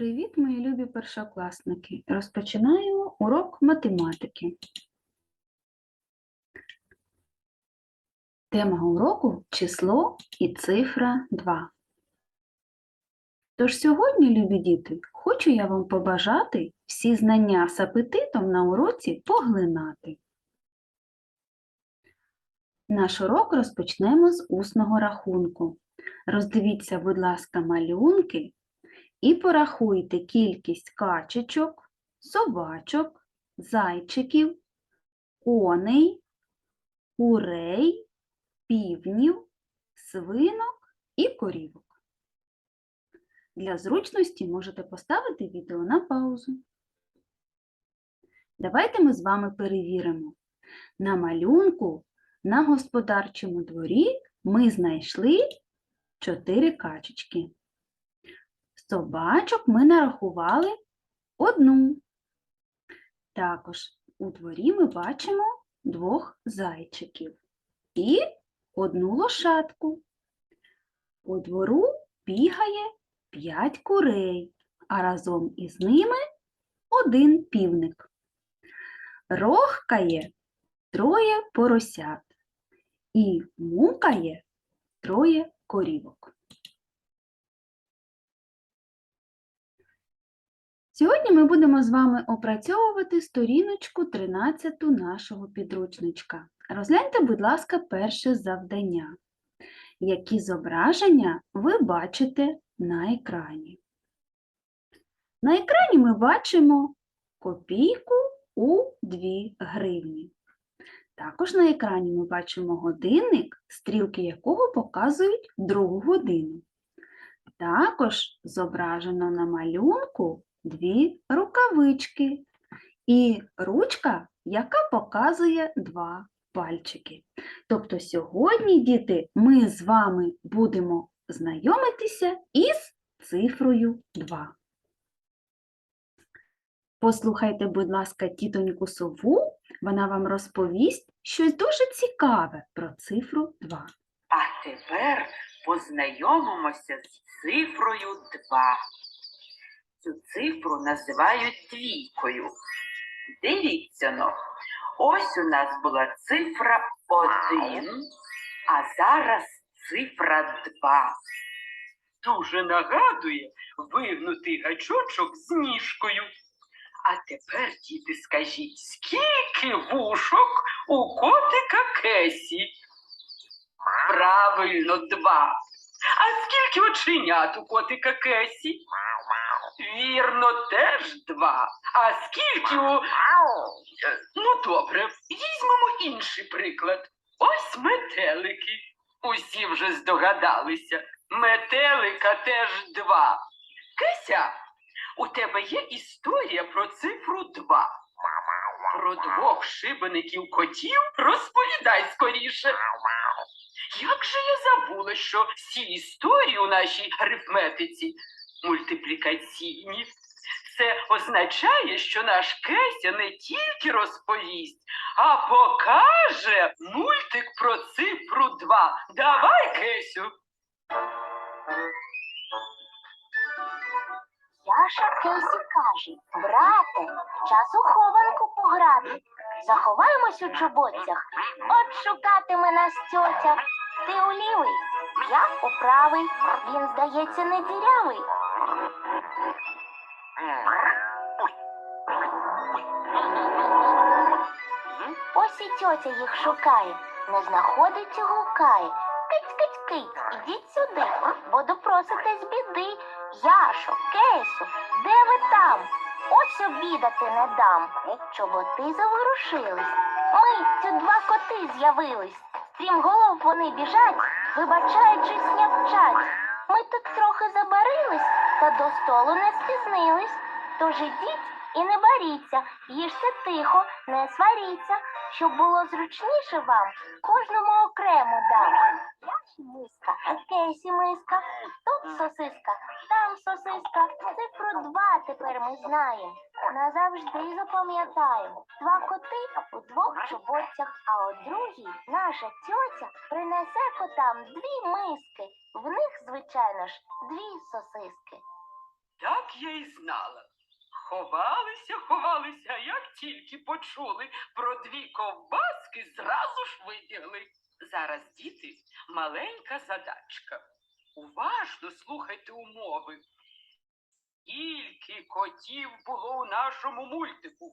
Привіт, мої любі першокласники! Розпочинаємо урок математики. Тема уроку число і цифра 2. Тож сьогодні, любі діти, хочу я вам побажати всі знання з апетитом на уроці поглинати. Наш урок розпочнемо з усного рахунку. Роздивіться, будь ласка, малюнки і порахуйте кількість качечок, собачок, зайчиків, коней, курей, півнів, свинок і корівок. Для зручності можете поставити відео на паузу. Давайте ми з вами перевіримо. На малюнку на господарчому дворі ми знайшли 4 качечки. Собачок ми нарахували одну. Також у дворі ми бачимо двох зайчиків і одну лошадку. По двору бігає п'ять курей, а разом із ними один півник. Рохкає троє поросят і мукає троє корівок. Сьогодні ми будемо з вами опрацьовувати сторіночку 13 нашого підручничка. Розгляньте, будь ласка, перше завдання. Які зображення ви бачите на екрані? На екрані ми бачимо копійку у 2 гривні. Також на екрані ми бачимо годинник, стрілки якого показують другу годину. Також зображено на малюнку дві рукавички і ручка, яка показує два пальчики. Тобто сьогодні, діти, ми з вами будемо знайомитися із цифрою 2. Послухайте, будь ласка, тітоньку сову, вона вам розповість щось дуже цікаве про цифру 2. А тепер познайомимося з цифрою 2. Цю цифру називають двійкою. Дивіться но, ось у нас була цифра 1, а зараз цифра 2. Дуже нагадує вигнутий гачочок з ніжкою. А тепер, діти, скажіть, скільки вушок у котика Кесі? Правильно, два. А скільки оченят у котика Кесі? Вірно, теж два. А скільки у. Ну, добре, візьмемо інший приклад. Ось метелики. Усі вже здогадалися. Метелика теж два. Кеся, у тебе є історія про цифру два. Про двох шибеників котів розповідай скоріше. Як же я забула, що всі історії у нашій арифметиці мультиплікаційні? Це означає, що наш Кеся не тільки розповість, а покаже мультик про цифру 2. Давай, Кесю. Яша Кейсі каже, брате, час у хованку пограти. Заховаємось у чоботцях, от шукатиме нас тьотя. Ти у лівий, я у правий, він, здається, не дірявий. Ось і тьотя їх шукає, не знаходить і гукає. Киць, киць, киць, ідіть сюди, буду просити з біди. Яшо, Кейсу, де ви там? Ось обідати не дам. Чоботи заворушились. Миттю два коти з'явились. Стрімголов вони біжать, вибачаючись, нявчать. Ми тут трохи забарились, та до столу не спізнились. Тож ідіть і не баріться, їжте тихо, не сваріться, щоб було зручніше вам, кожному окремо дам. Яші миска, Кейсі миска, тут сосиска, там сосиска, цифру два тепер ми знаємо. Назавжди запам'ятаємо. Два коти у двох чоботцях, а у другій наша тьотя принесе котам дві миски. В них, звичайно ж, дві сосиски. Так я і знала. Ховалися, ховалися, як тільки почули про дві ковбаски, зразу ж вибігли. Зараз, діти, маленька задачка. Уважно слухайте умови. Скільки котів було у нашому мультику?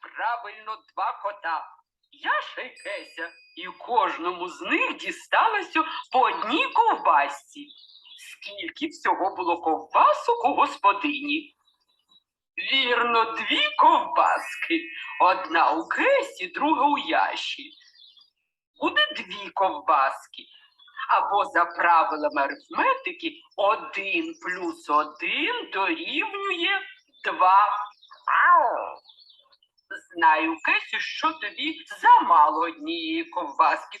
Правильно, два кота. І Кеся, і кожному з них дісталося по одній ковбасці. Скільки всього було ковбасок у господині? Вірно, дві ковбаски. Одна у Кесі, друга у Яші. Буде дві ковбаски. Або за правилами арифметики один плюс один дорівнює два. Знаю, Кесю, що тобі замало однієї ковбаски.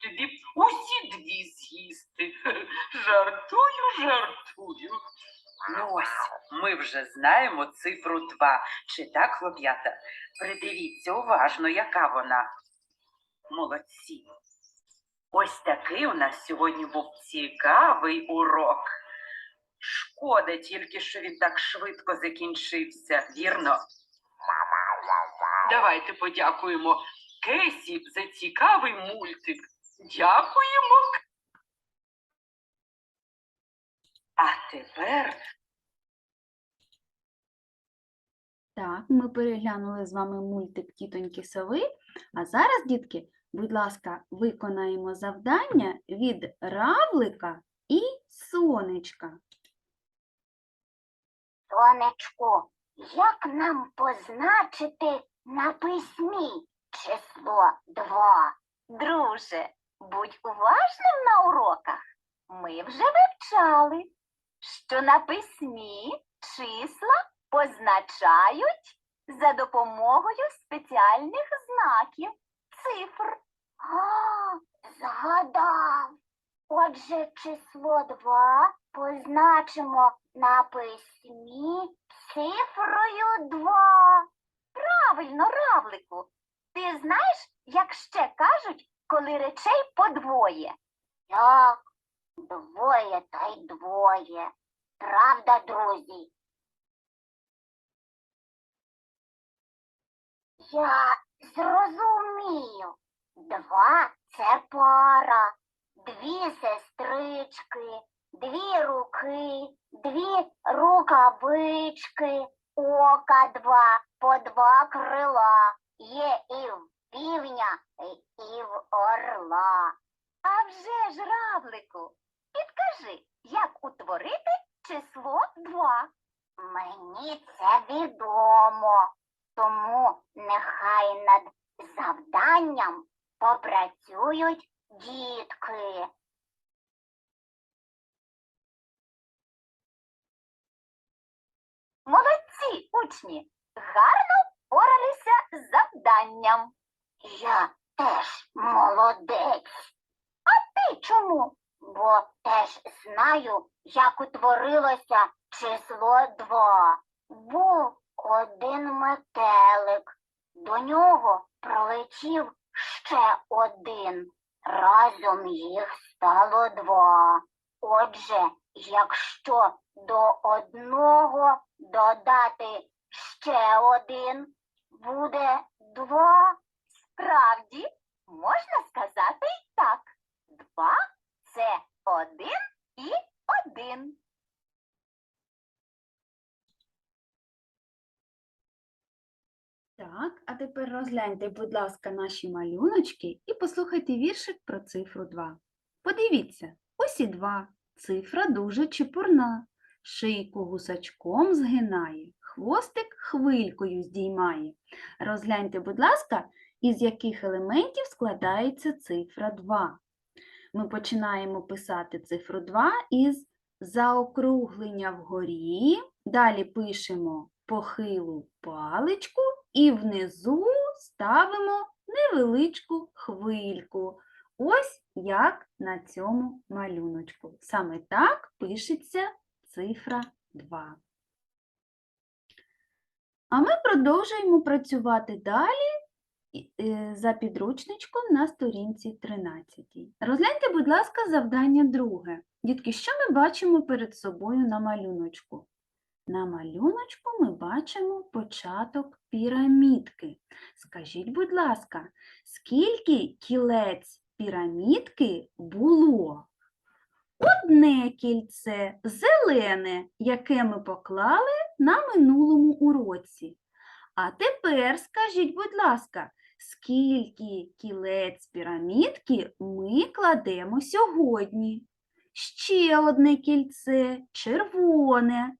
Тобі усі дві з'їсти. Жартую, жартую. Ну ось, ми вже знаємо цифру 2. Чи так, хлоп'ята? Придивіться уважно, яка вона. Молодці. Ось такий у нас сьогодні був цікавий урок. Шкода тільки, що він так швидко закінчився, вірно? Давайте подякуємо Кесі за цікавий мультик. Дякуємо. А тепер Так, ми переглянули з вами мультик Тітоньки Сови. А зараз, дітки, будь ласка, виконаємо завдання від равлика і сонечка. Сонечко, як нам позначити на письмі число два? Друже, будь уважним на уроках. Ми вже вивчали, що на письмі числа позначають за допомогою спеціальних знаків цифр. А, згадав. Отже, число 2 позначимо на письмі цифрою 2. Правильно, равлику. Ти знаєш, як ще кажуть, коли речей подвоє? Так, двоє та й двоє. Правда, друзі? Я зрозумів. Два це пара, дві сестрички, дві руки, дві рукавички, ока два, по два крила. Є і в півня, і в орла. А вже ж, равлику, підкажи, як утворити число два? Мені це відомо, тому нехай над завданням попрацюють дітки. Молодці, учні, гарно впоралися з завданням. Я теж молодець. А ти чому? Бо теж знаю, як утворилося число два. Був один метелик. До нього пролетів ще один. Разом їх стало два. Отже, якщо до одного додати ще один, буде два. Справді, можна сказати і так. Два це один і один. Так, а тепер розгляньте, будь ласка, наші малюночки і послухайте віршик про цифру 2. Подивіться, ось і два. Цифра дуже чепурна. Шийку гусачком згинає, хвостик хвилькою здіймає. Розгляньте, будь ласка, із яких елементів складається цифра 2. Ми починаємо писати цифру 2 із заокруглення вгорі. Далі пишемо похилу паличку і внизу ставимо невеличку хвильку. Ось як на цьому малюночку. Саме так пишеться цифра 2. А ми продовжуємо працювати далі за підручничком на сторінці 13. Розгляньте, будь ласка, завдання друге. Дітки, що ми бачимо перед собою на малюночку? На малюночку ми бачимо початок пірамідки. Скажіть, будь ласка, скільки кілець пірамідки було? Одне кільце зелене, яке ми поклали на минулому уроці. А тепер скажіть, будь ласка, скільки кілець пірамідки ми кладемо сьогодні? Ще одне кільце червоне.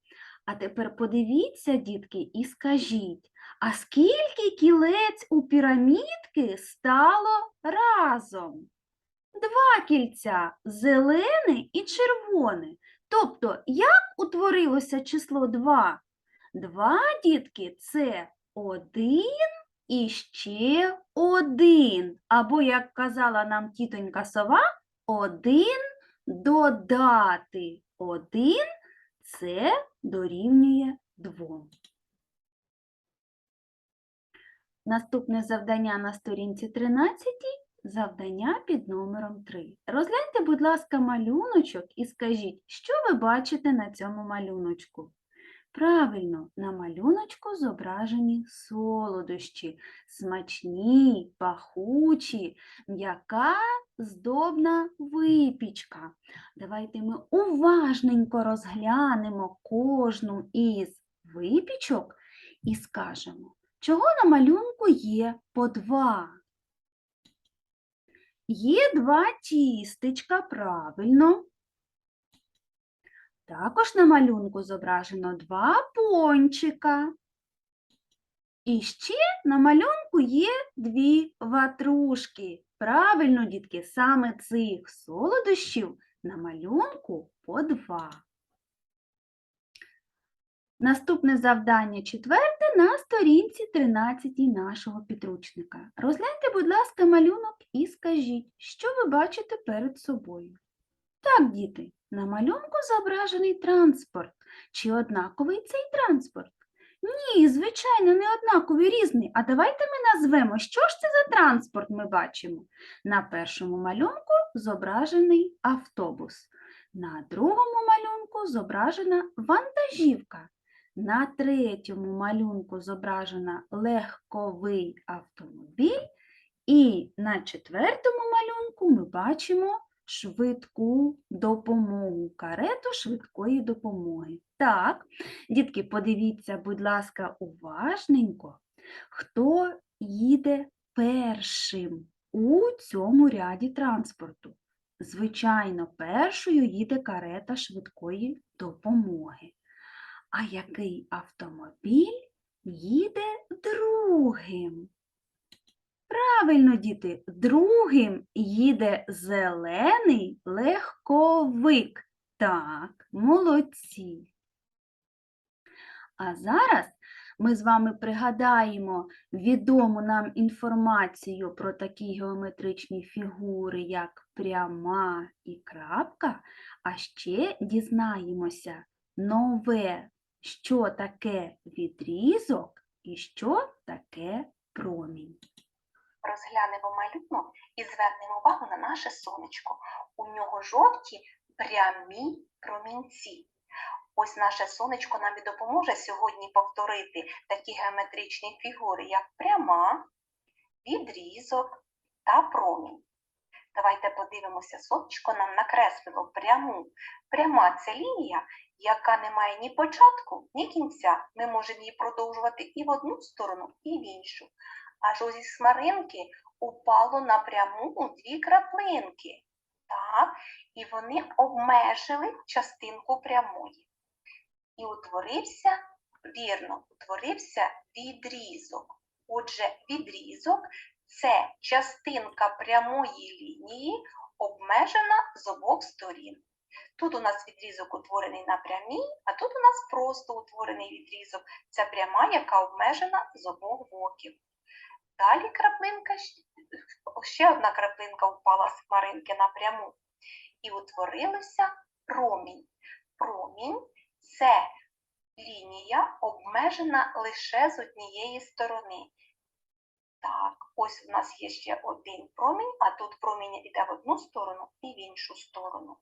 А тепер подивіться, дітки, і скажіть, а скільки кілець у пірамідки стало разом? Два кільця зелене і червоне. Тобто, як утворилося число 2? Два дітки це один і ще один. Або, як казала нам тітонька сова, один додати один це дорівнює двом. Наступне завдання на сторінці 13 завдання під номером 3. Розгляньте, будь ласка, малюночок і скажіть, що ви бачите на цьому малюночку. Правильно, на малюночку зображені солодощі, смачні, пахучі, м'яка здобна випічка. Давайте ми уважненько розглянемо кожну із випічок і скажемо, чого на малюнку є по два. Є два тістечка, правильно. Також на малюнку зображено два пончика. І ще на малюнку є дві ватрушки. Правильно, дітки, саме цих солодощів на малюнку по два. Наступне завдання четверте на сторінці 13 нашого підручника. Розгляньте, будь ласка, малюнок і скажіть, що ви бачите перед собою. Так, діти, на малюнку зображений транспорт. Чи однаковий цей транспорт? Ні, звичайно, не однаковий, різний. А давайте ми назвемо, що ж це за транспорт ми бачимо. На першому малюнку зображений автобус. На другому малюнку зображена вантажівка. На третьому малюнку зображена легковий автомобіль. І на четвертому малюнку ми бачимо швидку допомогу, карету швидкої допомоги. Так, дітки, подивіться, будь ласка, уважненько, хто їде першим у цьому ряді транспорту. Звичайно, першою їде карета швидкої допомоги. А який автомобіль їде другим? Правильно, діти, другим їде зелений легковик. Так, молодці. А зараз ми з вами пригадаємо відому нам інформацію про такі геометричні фігури, як пряма і крапка, а ще дізнаємося нове, що таке відрізок і що таке промінь. Розглянемо малюнок і звернемо увагу на наше сонечко. У нього жовті прямі промінці. Ось наше сонечко нам і допоможе сьогодні повторити такі геометричні фігури, як пряма, відрізок та промінь. Давайте подивимося, сонечко нам накреслило пряму. Пряма це лінія, яка не має ні початку, ні кінця. Ми можемо її продовжувати і в одну сторону, і в іншу. Аж ось із хмаринки упало напряму у дві краплинки. Так, і вони обмежили частинку прямої. І утворився, вірно, утворився відрізок. Отже, відрізок це частинка прямої лінії, обмежена з обох сторін. Тут у нас відрізок утворений на прямій, а тут у нас просто утворений відрізок. Це пряма, яка обмежена з обох боків. Далі краплинка, ще одна краплинка впала з хмаринки напряму. І утворилося промінь. Промінь це лінія, обмежена лише з однієї сторони. Так, ось у нас є ще один промінь, а тут промінь іде в одну сторону і в іншу сторону.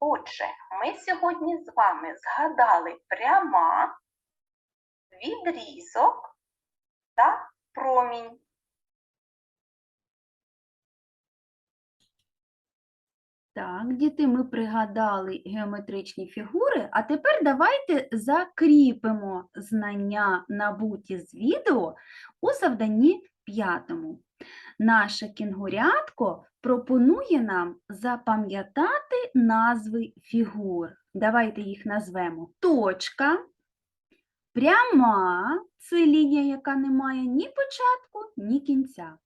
Отже, ми сьогодні з вами згадали пряма, відрізок та промінь. Так, діти, ми пригадали геометричні фігури, а тепер давайте закріпимо знання, набуті з відео у завданні п'ятому. Наше кінгурятко пропонує нам запам'ятати назви фігур. Давайте їх назвемо точка, пряма це лінія, яка не має ні початку, ні кінця.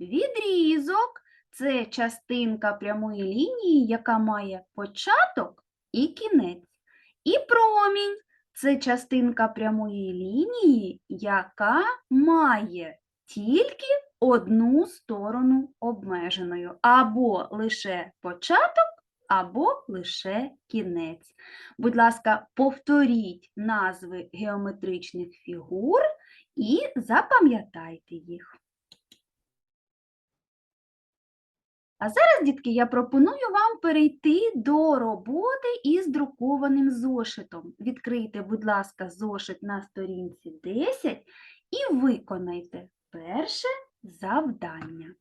Відрізок це частинка прямої лінії, яка має початок і кінець. І промінь це частинка прямої лінії, яка має тільки одну сторону обмеженою, або лише початок, або лише кінець. Будь ласка, повторіть назви геометричних фігур і запам'ятайте їх. А зараз, дітки, я пропоную вам перейти до роботи із друкованим зошитом. Відкрийте, будь ласка, зошит на сторінці 10 і виконайте перше завдання.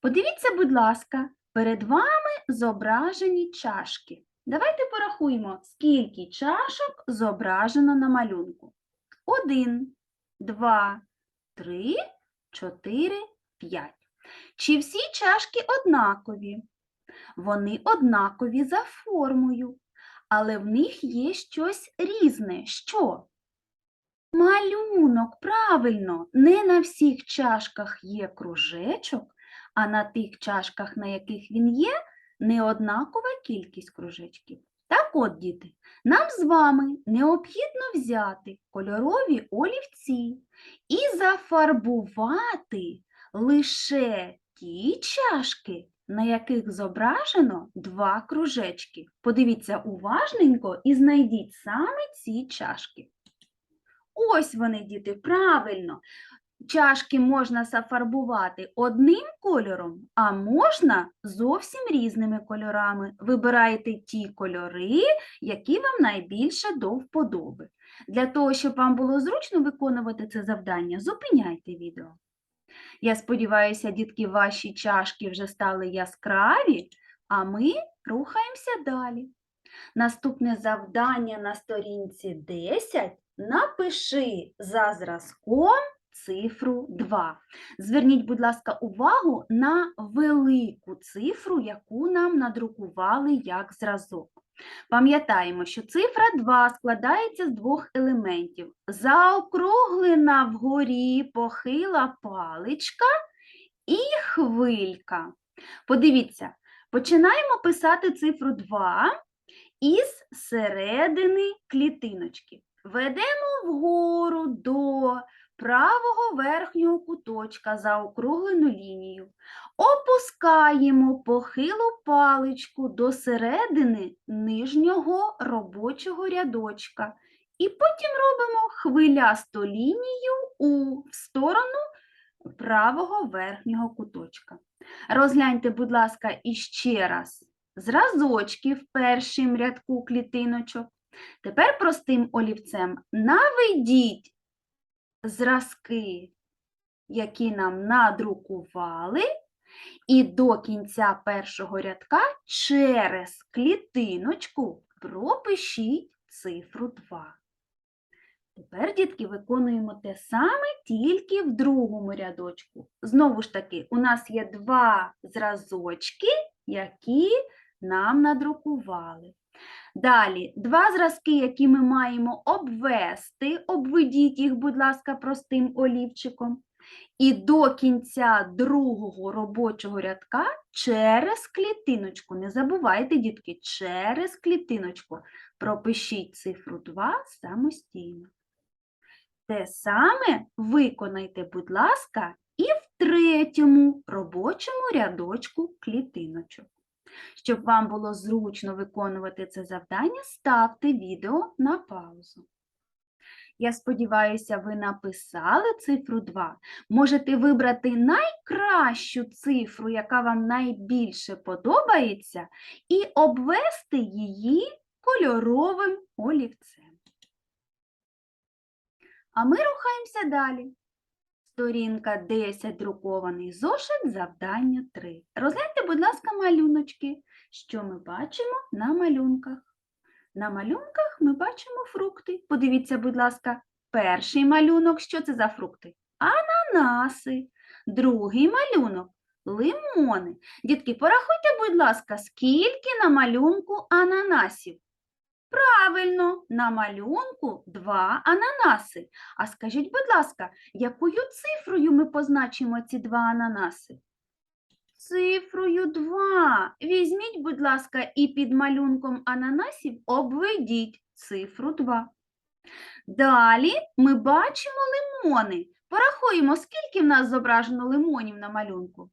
Подивіться, будь ласка, перед вами зображені чашки. Давайте порахуємо, скільки чашок зображено на малюнку. Один, два, три, чотири, п'ять. Чи всі чашки однакові? Вони однакові за формою, але в них є щось різне. Що? Малюнок, правильно, не на всіх чашках є кружечок, а на тих чашках, на яких він є, неоднакова кількість кружечків. Так от, діти, нам з вами необхідно взяти кольорові олівці і зафарбувати лише ті чашки, на яких зображено два кружечки. Подивіться уважненько і знайдіть саме ці чашки. Ось вони, діти, правильно. Чашки можна зафарбувати одним кольором, а можна зовсім різними кольорами. Вибирайте ті кольори, які вам найбільше до вподоби. Для того, щоб вам було зручно виконувати це завдання, зупиняйте відео. Я сподіваюся, дітки, ваші чашки вже стали яскраві, а ми рухаємося далі. Наступне завдання на сторінці 10 напиши за зразком цифру 2. Зверніть, будь ласка, увагу на велику цифру, яку нам надрукували як зразок. Пам'ятаємо, що цифра 2 складається з двох елементів: заокруглена вгорі похила паличка і хвилька. Подивіться, починаємо писати цифру 2 із середини клітиночки. Ведемо вгору до правого верхнього куточка заокруглену лінію. Опускаємо похилу паличку до середини нижнього робочого рядочка. І потім робимо хвилясту лінію у в сторону правого верхнього куточка. Розгляньте, будь ласка, іще раз зразочки в першому рядку клітиночок. Тепер простим олівцем наведіть зразки, які нам надрукували, і до кінця першого рядка через клітиночку пропишіть цифру 2. Тепер, дітки, виконуємо те саме тільки в другому рядочку. Знову ж таки, у нас є два зразочки, які нам надрукували. Далі, два зразки, які ми маємо обвести, обведіть їх, будь ласка, простим олівчиком. І до кінця другого робочого рядка через клітиночку. Не забувайте, дітки, через клітиночку пропишіть цифру 2 самостійно. Те саме виконайте, будь ласка, і в третьому робочому рядочку клітиночок. Щоб вам було зручно виконувати це завдання, ставте відео на паузу. Я сподіваюся, ви написали цифру 2. Можете вибрати найкращу цифру, яка вам найбільше подобається, і обвести її кольоровим олівцем. А ми рухаємося далі. Сторінка 10, друкований зошит, завдання 3. Розгляньте, будь ласка, малюночки. Що ми бачимо на малюнках? На малюнках ми бачимо фрукти. Подивіться, будь ласка, перший малюнок. Що це за фрукти? Ананаси. Другий малюнок лимони. Дітки, порахуйте, будь ласка, скільки на малюнку ананасів? Правильно, на малюнку два ананаси. А скажіть, будь ласка, якою цифрою ми позначимо ці два ананаси? Цифрою 2. Візьміть, будь ласка, і під малюнком ананасів обведіть цифру 2. Далі ми бачимо лимони. Порахуємо, скільки в нас зображено лимонів на малюнку.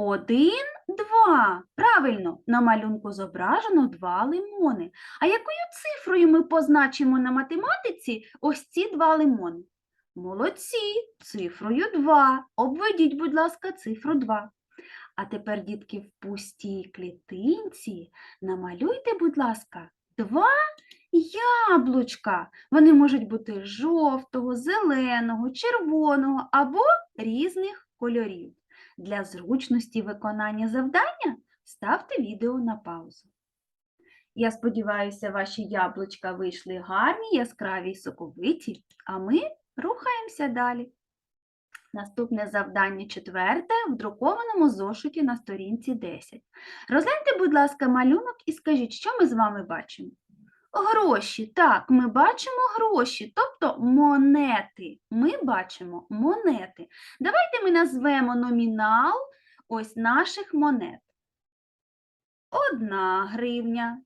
Один, два. Правильно, на малюнку зображено два лимони. А якою цифрою ми позначимо на математиці ось ці два лимони? Молодці, цифрою 2. Обведіть, будь ласка, цифру 2. А тепер, дітки, в пустій клітинці намалюйте, будь ласка, два яблучка. Вони можуть бути жовтого, зеленого, червоного або різних кольорів. Для зручності виконання завдання ставте відео на паузу. Я сподіваюся, ваші яблучка вийшли гарні, яскраві й соковиті, а ми рухаємося далі. Наступне завдання четверте в друкованому зошиті на сторінці 10. Розгляньте, будь ласка, малюнок і скажіть, що ми з вами бачимо? Гроші. Так, ми бачимо гроші, тобто монети. Ми бачимо монети. Давайте ми назвемо номінал ось наших монет. Одна гривня,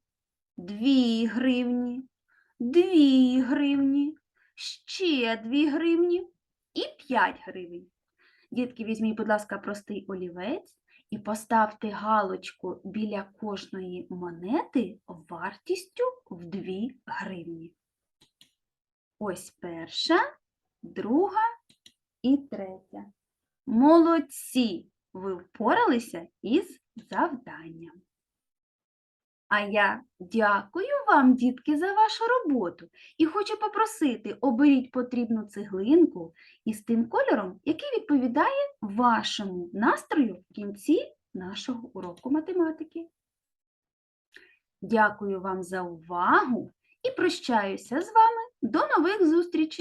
дві гривні, дві гривні, ще дві гривні і 5 гривень. Дітки, візьміть, будь ласка, простий олівець і поставте галочку біля кожної монети вартістю в 2 гривні. Ось перша, друга і третя. Молодці! Ви впоралися із завданням. А я дякую вам, дітки, за вашу роботу і хочу попросити, оберіть потрібну цеглинку із тим кольором, який відповідає вашому настрою в кінці нашого уроку математики. Дякую вам за увагу і прощаюся з вами. До нових зустрічей!